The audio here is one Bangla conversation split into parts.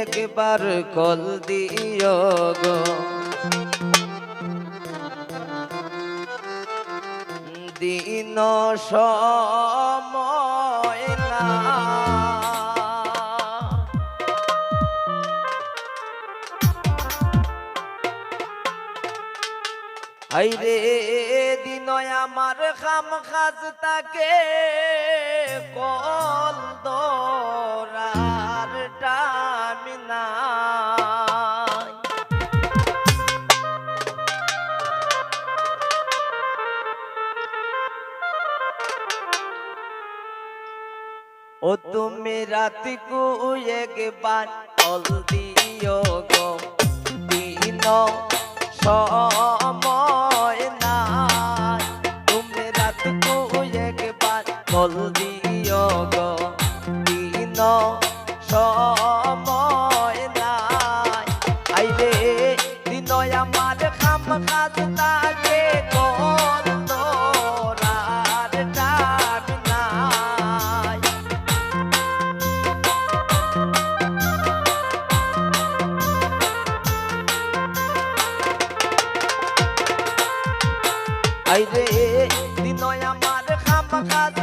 একবার কল দিও গো। দিন সময় হাইরে দিন আমার খাম খাজ তাকে কল ও তুমি রাতি কু একবার কল দিও গো দিন সময় দিন আমার খাম খাজ তাকে আইরে দিনয় আমার খাম খাজ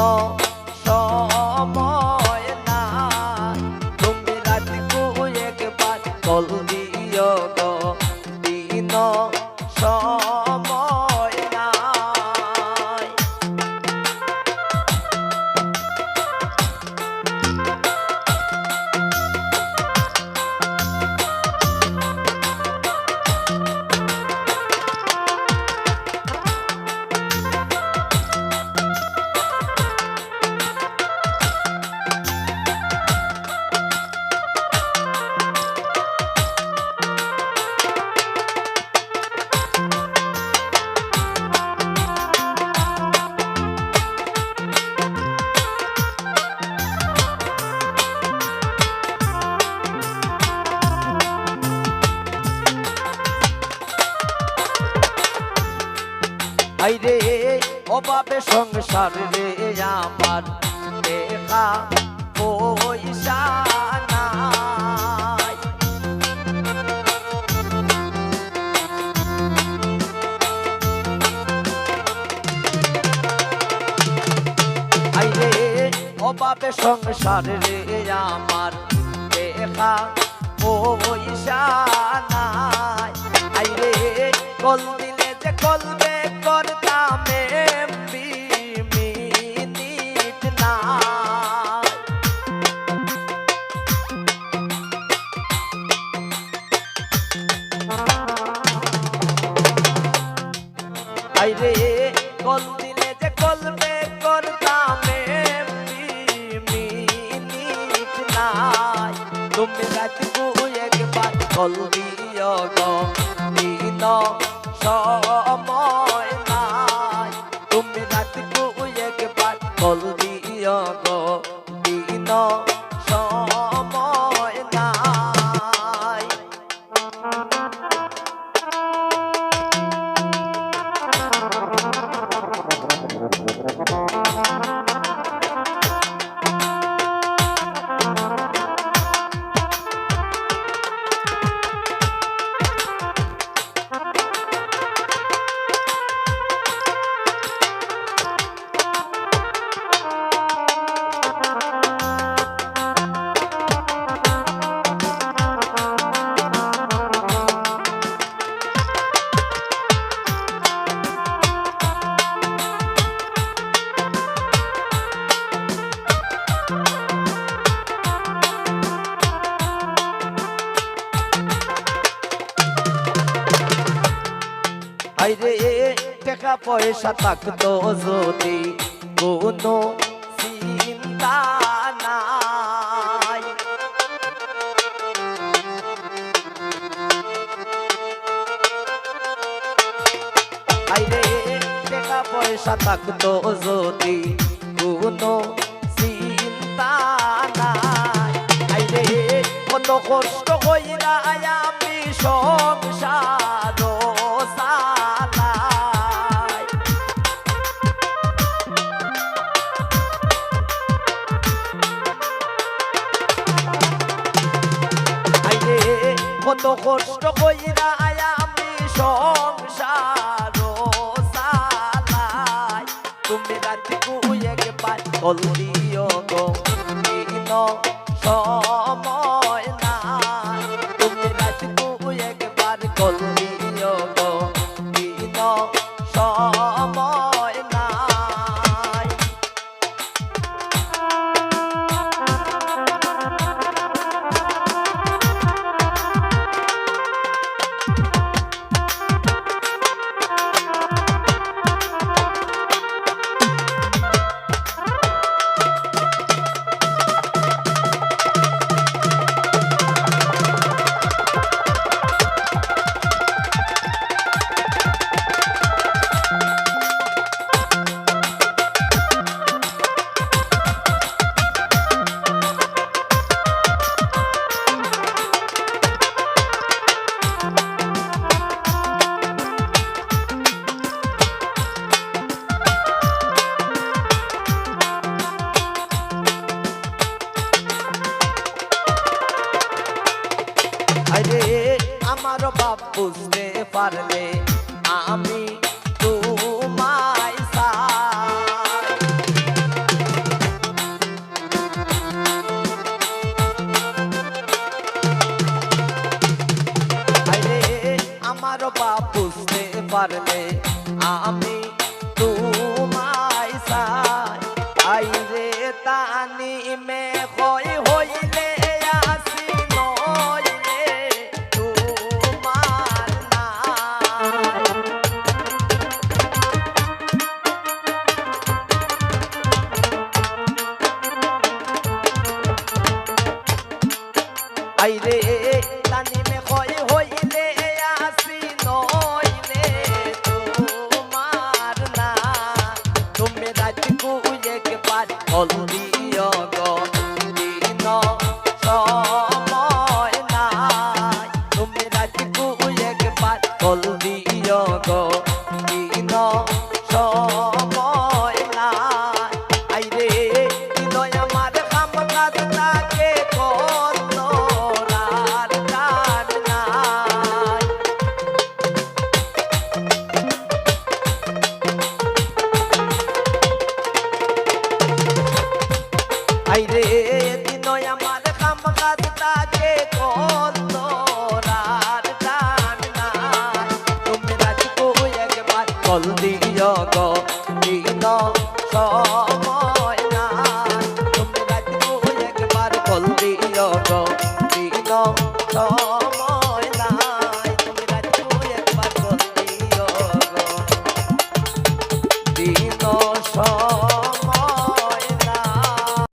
দিন আইরে অভাবে সংসার রে আমার দেখা পয়সা নাই। আইরে অভাবে সংসার রে আমার দেখা পয়সা নাই। আইরে কল দিলে যে কলবে আইরে, কল দিলে যে কলবে করতাম মিনিট নাই। তুমি রাত একবার, কল দিও গো, দিন সময় তুমি রাত একবার কল দিও গো দিন আইরে, টাকা পয়সা থাকতো যদি কোনো চিন্তা নাই। আইরে, টাকা পয়সা থাকতো যদি কোনো চিন্তা নাই। আইরে কত কষ্ট কইরা আমি সংসার কষ্ট কইরা আমি সংসার সালাই তুমি রাতি কুয়ে একবার কল দিও গো দিন বাপ বুঝতে পারলে আমি তোমায় আমার বুঝতে পারলে আইরে, তানি মে হই হইলে, আসি নইলে তোমার না। তুমি রাত কুয়ে কে পার কল আইরে দিনয় আমার কাম কাজ তাকে কত